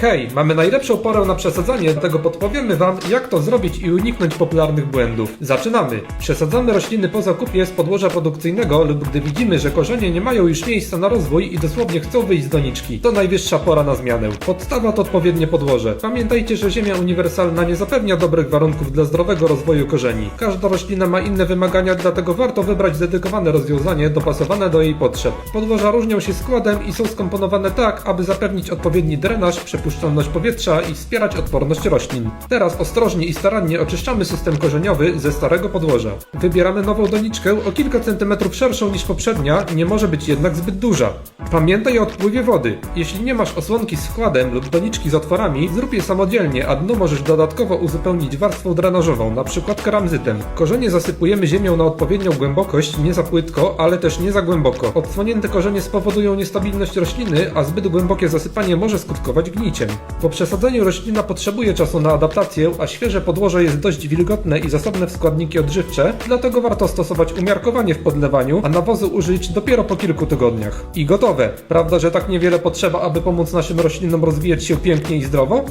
Hej, mamy najlepszą porę na przesadzanie, dlatego podpowiemy Wam, jak to zrobić i uniknąć popularnych błędów. Zaczynamy! Przesadzamy rośliny po zakupie z podłoża produkcyjnego lub gdy widzimy, że korzenie nie mają już miejsca na rozwój i dosłownie chcą wyjść z doniczki. To najwyższa pora na zmianę. Podstawa to odpowiednie podłoże. Pamiętajcie, że ziemia uniwersalna nie zapewnia dobrych warunków dla zdrowego rozwoju korzeni. Każda roślina ma inne wymagania, dlatego warto wybrać dedykowane rozwiązanie dopasowane do jej potrzeb. Podłoża różnią się składem i są skomponowane tak, aby zapewnić odpowiedni drenaż, przepuszczalność powietrza i wspierać odporność roślin. Teraz ostrożnie i starannie oczyszczamy system korzeniowy ze starego podłoża. Wybieramy nową doniczkę o kilka centymetrów szerszą niż poprzednia, nie może być jednak zbyt duża. Pamiętaj o odpływie wody. Jeśli nie masz osłonki z składem lub doniczki z otworami, zrób je samodzielnie, a dno możesz dodatkowo uzupełnić warstwą drenażową, np. keramzytem. Korzenie zasypujemy ziemią na odpowiednią głębokość, nie za płytko, ale też nie za głęboko. Odsłonięte korzenie spowodują niestabilność rośliny, a zbyt głębokie zasypanie może skutkować gniciem. Po przesadzeniu roślina potrzebuje czasu na adaptację, a świeże podłoże jest dość wilgotne i zasobne w składniki odżywcze, dlatego warto stosować umiarkowanie w podlewaniu, a nawozu użyć dopiero po kilku tygodniach. I gotowe! Prawda, że tak niewiele potrzeba, aby pomóc naszym roślinom rozwijać się pięknie i zdrowo?